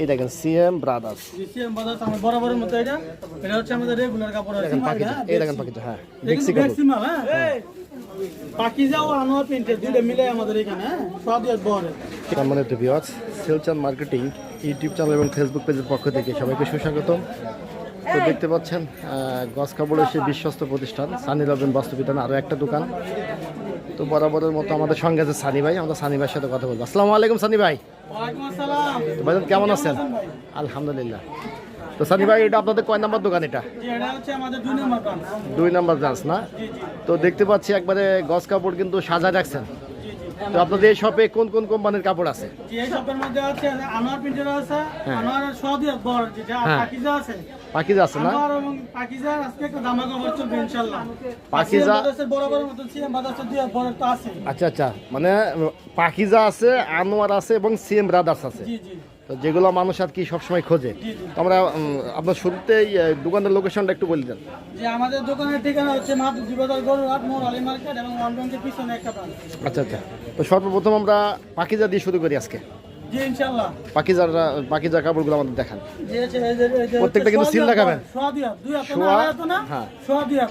এই দেখেন CM brothers GCM বাজার আমার বরাবরের মতো এটা। এটা হচ্ছে আমাদের রেগুলার কাপড় আছে এই দেখেন হ্যাঁ দেখছি ম্যাক্সিমাল হ্যাঁ? দুইটা মিলে আমাদের এখানে সদিয়াত বহরে সম্মানিত ভিউয়ার্স সেলচান মার্কেটিং ইউটিউব চ্যানেল এবং ফেসবুক পেজের পক্ষ থেকে সবাইকে সুস্বাগতম। তো দেখতে পাচ্ছেন গজ কাপড়ের সেই বিশ্বস্ত প্রতিষ্ঠান সানি রবেন বাস্তুবিধান আরও একটা দোকান। তো বরাবরের মতো আমাদের সঙ্গে আছে সানি ভাই, আমরা সানি ভাইয়ের সাথে কথা বলব। আসসালামু আলাইকুম সানি ভাই। ভাই কেমন আছেন? আলহামদুলিল্লাহ। তো সানি ভাই, এটা আপনাদের কয় নাম্বার দোকান এটা? দুই নম্বর ব্রাঞ্চ না? তো দেখতে পাচ্ছি একবারে গস কাপড় কিন্তু সাজা রাখছেন। তো আপনাদের এই শপে কোন কোন কোম্পানির কাপড় আছে? এই শপের মধ্যে আছে আনোয়ার প্রিন্টার আছে হ্যাঁ। আনোয়ার সৌদি যেটা হ্যাঁ। পাকিজা আছে। পাকিজা আছে না? আনোয়ার এবং পাকিজা আজকে একটা দামা চলবে ইনশাআল্লাহ। পাকিজা- মতো সিএম বাজার বড় তো আছে। আচ্ছা আচ্ছা। মানে পাকিজা আছে আনোয়ার আছে এবং সিএম ব্রাদার্স আছে। জি জি। তো যেগুলো মানুষ আর কি সবসময় খোঁজে। তো আমরা আপনার শুরুতেই দোকানের লোকেশনটা একটু বলে দেন। যে আমাদের দোকানের ঠিকানা হচ্ছে মাত্র গরুহাট মোড় আলী মার্কেট এবং ওয়ান ব্যাংকের পিছনে একটা আচ্ছা আচ্ছা। তো সর্বপ্রথম আমরা পাকিজা দিয়ে শুরু করি আজকে। জি ইনশাআল্লাহ। পাকিজার পাকিজা কাপড়গুলো আমাদের দেখান। প্রত্যেকটা কিন্তু দেখাবেন? হ্যাঁ।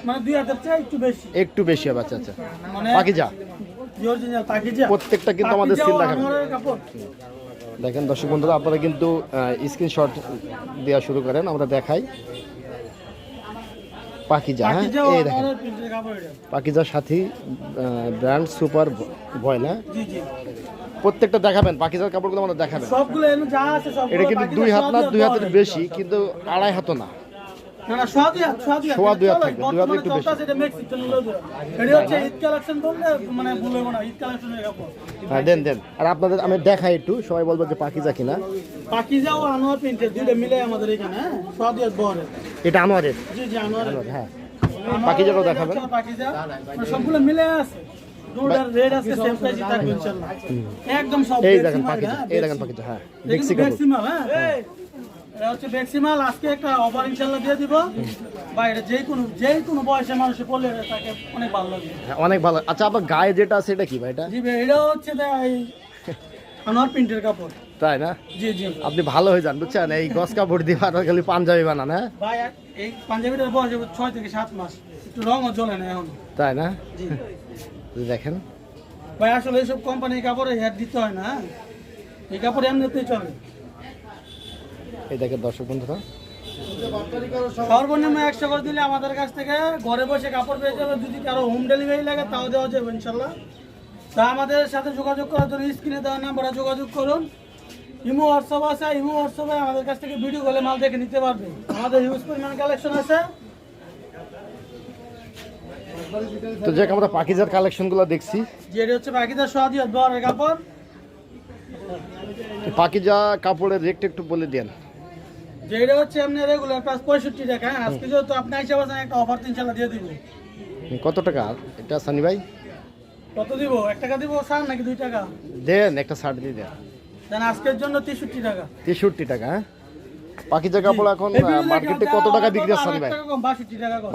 মানে একটু বেশি। হবে আচ্ছা আচ্ছা। মানে পাকিজা। প্রত্যেকটা কিন্তু আমাদের seal দেখাবেন। দেখেন দর্শক বন্ধুরা আপনারা কিন্তু স্ক্রিনশট দেওয়া শুরু করেন আমরা দেখাই। পাকিজা হ্যাঁ? এই দেখেন। পাকিজার সাথী ব্র্যান্ড সুপার ভয় না? জি, জি। প্রত্যেকটা দেখাবেন পাকিজার কাপড়গুলো আমাদের দেখাবেন। এটা কিন্তু দুই হাত না দুই হাতের বেশি কিন্তু আড়াই হাতও না, সোয়া দুই হাত, দুই হাত। একটু বেশি। হ্যাঁ দেন দেন। আর আপনাদের আমি দেখাই একটু সবাই বলব যে পাকিজা কিনা। পাকিজা ও আনোয়ার প্রিন্টের দুইটা মিলে আমাদের এখানে হ্যাঁ? সোয়া দুই হাত বহরের। এটা আনোয়ারের? জি জি আনোয়ারের। হ্যাঁ। পাকিজাটাও দেখাবেন। পাকিজা। মানে সবগুলো মিলে আছে। দুটার রেড আছে সেম প্রাইসই থাকবে ইনশাআল্লাহ একদম সব এই দেখেন পাকিজা হ্যাঁ, এই দেখেন পাকিজা হ্যাঁ দেখছি হ্যাঁ। এটা হচ্ছে আজকে একটা অফার দিয়ে দিব। বা এটা যে কোনো যে কোনো বয়সের মানুষ পড়লে তাকে অনেক ভালো হ্যাঁ, অনেক ভালো। আচ্ছা আপনার গায়ে যেটা আছে এটা কি ভাই এটা? জি ভাই এটা হচ্ছে এই আনোয়ার প্রিন্টের কাপড়। তাই না? জি জি। আপনি ভালো হয়ে যান বুঝছেন? এই গস কাপড় দিয়ে আর খালি পাঞ্জাবি বানান হ্যাঁ? ভাই এই পাঞ্জাবিটার বয়স ছয় থেকে সাত মাস। একটু রঙও জ্বলে না এখন। তাই না? জি। দেখেন। ভাই আসলে এইসব কোম্পানির কাপড়ে হেড দিতে হয় না হ্যাঁ? এই কাপড় এমনিতেই চলে। এই দেখেন দর্শক বন্ধুরা। সর্বনিম্ন একশো করে দিলে আমাদের কাছ থেকে ঘরে বসে কাপড় পেয়ে যাবে। যদি কারও হোম ডেলিভারি লাগে তাও দেওয়া যাবে ইনশাল্লাহ। তা আমাদের সাথে যোগাযোগ করার জন্য স্ক্রিনে দেওয়া নাম্বারে যোগাযোগ করুন। ইমো হোয়াটসঅ্যাপ আছে ইমো হোয়াটসঅ্যাপে আমাদের কাছ থেকে ভিডিও কলে মাল দেখে নিতে পারবে। আমাদের হিউজ পরিমাণ কালেকশন আছে। তো যাক আমরা পাকিজার কালেকশনগুলো দেখছি। যেটা হচ্ছে পাকিজার সোয়াদিয়াত বরের কাপড়। পাকিজা কাপড়ের রেটটা একটু বলে দেন। যেটা হচ্ছে আপনি রেগুলার প্রাইস পঁয়ষট্টি টাকা হ্যাঁ? আজকে যেহেতু আপনি হিসাবে আছেন একটা অফার ইনশাল্লাহ দিয়ে দিব। কত টাকা? এটা সানি ভাই? কত দিব? এক টাকা দিব স্যার নাকি দুই টাকা? দেন একটা শার্ট দিয়ে দেন। দেন আজকের জন্য তেষট্টি টাকা। তেষট্টি টাকা হ্যাঁ? পাকিজা কাপড় এখন মার্কেটে কত টাকা বিক্রি হচ্ছে সানি ভাই?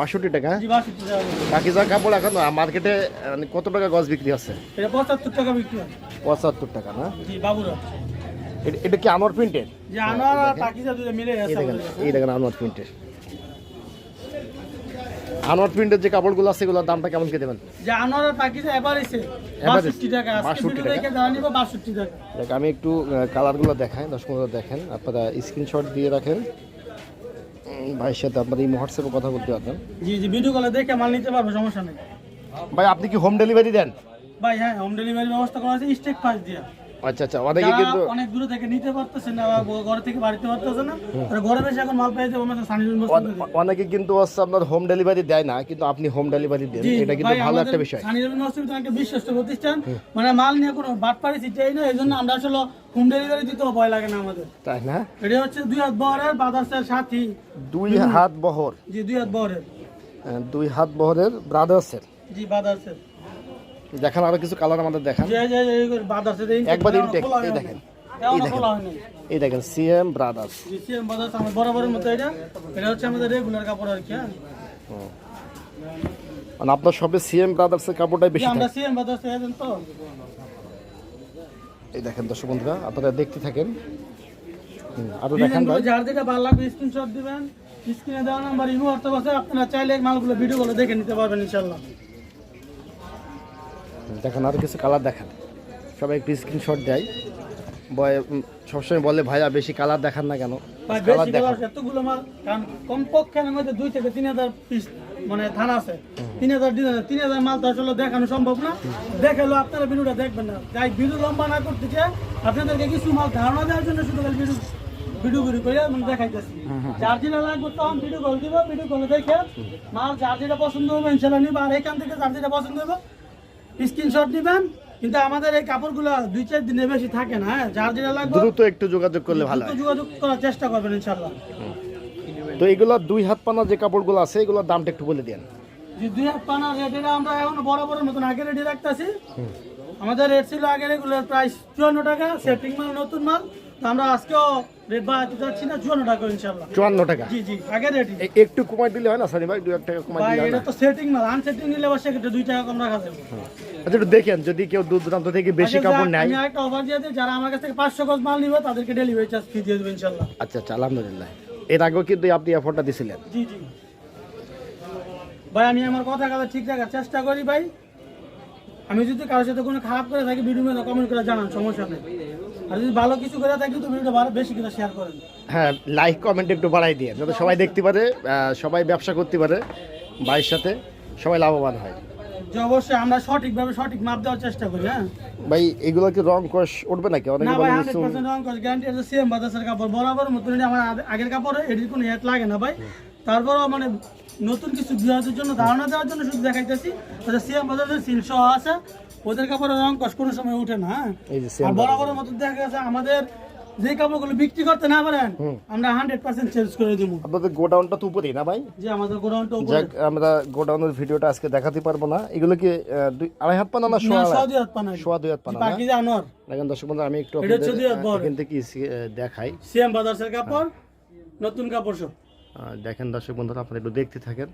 বাষট্টি টাকা হ্যাঁ? জি বাষট্টি টাকা কম। পাকিজা কাপড় এখন মার্কেটে কত টাকা গজ বিক্রি হচ্ছে এটা পঁচাত্তর টাকা বিক্রি পঁচাত্তর টাকা না? জি বাবুরা এটা- কি প্রিন্টের? আনোয়ার মিলে এই দেখেন আনোয়ার প্রিন্টের। আনোয়ার প্রিন্টের যে কাপড়গুলো আছে এগুলোর দামটা কেমন কে দেবেন? যে আনোয়ার আর পাকিজা এবার এসে টাকা 62 টাকা। দেখে নিব বাষট্টি টাকা। দেখ আমি একটু কালারগুলো দেখাই দশ পনেরো দেখেন আপনারা স্ক্রিনশট দিয়ে রাখেন। ভাইয়ের সাথে আপনারা এই হোয়াটসঅ্যাপে কথা বলতে পারবেন। জি জি ভিডিও কলে দেখে মাল নিতে পারবে সমস্যা নেই। ভাই আপনি কি হোম ডেলিভারি দেন? ভাই হ্যাঁ হোম ডেলিভারি ব্যবস্থা করা আছে স্টেক ফাস্ট দিয়ে। আচ্ছা আচ্ছা অনেকে কিন্তু অনেক দূরে থেকে নিতে পারতেছে না ঘরে থেকে বাড়িতে পারতেছে না ঘরে বসে এখন মাল পেয়ে যাবে আমাদের সানিজুল অন- অনেকে কিন্তু হচ্ছে আপনার হোম ডেলিভারি দেয় না কিন্তু আপনি হোম ডেলিভারি দেন। এটা কিন্তু ভালো একটা বিষয়। সানিজুল মসজিদ একটা বিশ্বস্ত প্রতিষ্ঠান। মানে মাল নিয়ে কোনো বাটপাড়ি চিটাই না এই জন্য আমরা আসলে হোম ডেলিভারি দিতেও ভয় লাগে না আমাদের। তাই না? এটা হচ্ছে দুই হাত বহরের বাদার্সের সাথী। দুই হাত বহর। জি দুই হাত বহরের। দুই হাত বহরের ব্রাদার্সের। জি বাদার্সের দেখান আরও কিছু কালার আমাদের দেখান। একবার ইনটেক এই দেখেন। এই দেখেন। এই দেখেন সিএম ব্রাদার্স সিএম বাদার্স আমার বরাবরের মতো এটা। এটা হচ্ছে আমাদের রেগুলার কাপড় আর কি হ্যাঁ। মানে আপনার সবে সিএম ব্রাদার্সের কাপড়টাই বেশি আমরা সিএম এজেন্ট তো। এই দেখেন দর্শক বন্ধুরা আপনারা দেখতে থাকেন। আরও দেখান ভাই। যার যেটা ভালো লাগবে স্ক্রিনশট দিবেন। স্ক্রিনে দেওয়া নাম্বার ইমো হোয়াটসঅ্যাপ আছে আপনারা চাইলে মালগুলো ভিডিওগুলো দেখে নিতে পারবেন দেখেন আরও কিছু কালার দেখান। সবাই একটু স্ক্রিনশট দেয়। বয় সবসময় বলে ভাইয়া বেশি কালার দেখান না কেন? কালার দেখান। এতগুলো মাল কারণ কমপক্ষে এর মধ্যে দুই থেকে তিন হাজার পিস মানে থানা আছে। তিন হাজার তিন হাজার মাল তো আসলে দেখানো সম্ভব না। দেখাল আপনারা ভিডিওটা দেখবেন না। তাই ভিডিও লম্বা না করতে চাই আপনাদেরকে কিছু মাল ধারণা দেওয়ার জন্য শুধু ভিডিও ভিডিও ভিডিও করে মানে দেখাইতেছি। যার যেটা লাগবে তখন ভিডিও কল দিব ভিডিও কলে দেখে মাল যার যেটা পছন্দ হবে ইনশাল্লাহ নিবা। আর এখান থেকে যার যেটা পছন্দ হবে স্ক্রিনশট নিবেন কিন্তু আমাদের এই কাপড়গুলো দুই চার দিনের বেশি থাকে না হ্যাঁ? যার যেটা লাগবে দ্রুত একটু যোগাযোগ করলে ভালো হয়। যোগাযোগ করার চেষ্টা করবেন ইনশাল্লাহ তো এগুলো দুই হাত পানা যে কাপড়গুলো আছে এগুলোর দামটা একটু বলে দেন। যে দুই হাত পানা রেট এটা আমরা এখন বরাবরের মতন আগে রেডি রাখতেছি। আমাদের রেট ছিল আগে রেগুলার প্রাইস চুয়ান্ন টাকা সেটিং মাল নতুন মাল। তো আমরা আজকেও না চুয়ান্ন টাকা জি জি আগে রেটই একটু কমাই দিলে হয় না সানি ভাই দু এক টাকা কমাই দিলে এটা না? তো সেটিং আনসেটিং নিলে দুই টাকা কম রাখা যাবে। আচ্ছা একটু দেখেন যদি কেউ দূর দূরান্ত থেকে বেশি আচ্ছা, কাপড় নেয় আমি একটা অফার দিয়ে দিই যারা আমার কাছ থেকে পাঁচশো গজ মাল নিবে তাদেরকে ডেলিভারি চার্জ ফ্রি দিয়ে দেবো ইনশাল্লাহ আচ্ছা আচ্ছা আলহামদুলিল্লাহ। এর আগেও কিন্তু আপনি এফোর্টটা দিছিলেন। জি জি। ভাই আমি আমার কথা কথা ঠিক রাখার চেষ্টা করি ভাই। আমি যদি কারোর সাথে কোনো খারাপ করে থাকি ভিডিও মধ্যে কমেন্ট করে জানান সমস্যা নেই। আর যদি ভালো কিছু করে থাকি তো ভিডিওটা ভালো বেশি করে শেয়ার করেন। হ্যাঁ লাইক কমেন্ট একটু বাড়াই দিয়ে যাতে সবাই দেখতে পারে সবাই ব্যবসা করতে পারে ভাইয়ের সাথে সবাই লাভবান হয়। যে অবশ্যই আমরা সঠিকভাবে সঠিক মাপ দেওয়ার চেষ্টা করি হ্যাঁ? ভাই এগুলো কি রং কষ উঠবে নাকি? অনেকে না ভাই বলে হান্ড্রেড পার্সেন্ট রং কস গ্যারান্টি আছে সেম বাতাসের কাপড় বরাবর মতন এটা আমার আগের কাপড় এটির কোনো লাগে না ভাই। তারপরও মানে নতুন কিছু বিহারের জন্য ধারণা দেওয়ার জন্য শুধু দেখাইতেছি সিএম বাজারের সিল সহ আছে ওদের কাপড়ের রং কস কোনো সময় উঠে না হ্যাঁ? আর বরাবরের মতো দেখা গেছে আমাদের যে কাপড়গুলো বিক্রি করতে না পারেন আমরা হান্ড্রেড পার্সেন্ট চেঞ্জ করে দেবো। আপনাদের গোডাউনটা তো উপরেই না ভাই? যে আমাদের গোডাউনটা উপরে। যাক আমরা গোডাউনের ভিডিওটা আজকে দেখাতে পারব না। এগুলো কি দুই আড়াই হাত পানা না সোয়া সৌদি হাত পানা। সোয়া দুই হাত পানা না? পাখি জানোয়ার দেখেন দর্শক বন্ধু আমি একটু দুই বড়। এখান থেকে দেখাই। সিএম বাজারের কাপড় নতুন কাপড় সব। দেখেন দর্শক বন্ধুরা আপনারা একটু দেখতে থাকেন।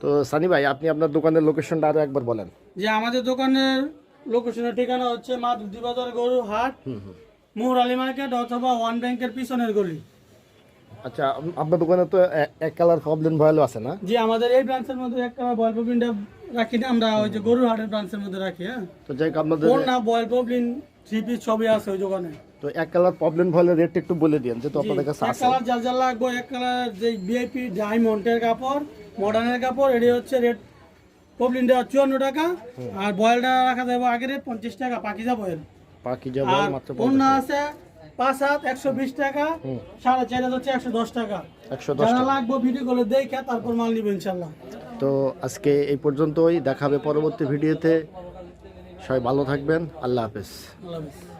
তো সানি ভাই আপনি আপনার দোকানের লোকেশনটা আরও একবার বলেন। যে আমাদের দোকানের লোকেশনের ঠিকানা হচ্ছে মা দুধি বাজার গরু হাট মোহর আলী মার্কেট অথবা ওয়ান ব্যাংকের পিছনের গলি। আচ্ছা আপ- আপনার দোকানে তো এক কালার প্রবলেম ভয়ালো আছে না? যে আমাদের এই ব্রাঞ্চের মধ্যে একটা বয়েল পপিনটা রাখি না আমরা ওই যে গরুর হাটের ব্রাঞ্চের মধ্যে রাখি হ্যাঁ। তো যাই আপনাদের না বয়েল পপিন থ্রি পিস সবই আছে ওই দোকানে। তো এক কালার প্রবলেম ভয়ালের রেটটা একটু বলে দিন যেহেতু আপনাদের কাছে এক কালার যার যার লাগবে এক কালার যে ভিআইপি ডায়মন্ডের কাপড় মডার্নের কাপড় এটি হচ্ছে রেট পপলিনটা চুয়ান্ন টাকা আর বয়েলটা রাখা যাবে আগে রেট পঞ্চাশ টাকা পাকিজা বয়েল বাকি যা বল আর মাত্র অন্য আছে পাঁচ হাত একশো বিশ টাকা সাড়ে চার হাজার হচ্ছে একশো দশ টাকা। একশো দশ যারা লাগবে ভিডিও করে দেখে তারপর মাল নিবে ইনশাল্লাহ। তো আজকে এই পর্যন্তই দেখাবে পরবর্তী ভিডিওতে সবাই ভালো থাকবেন আল্লাহ হাফেজ। আল্লাহ হাফেজ।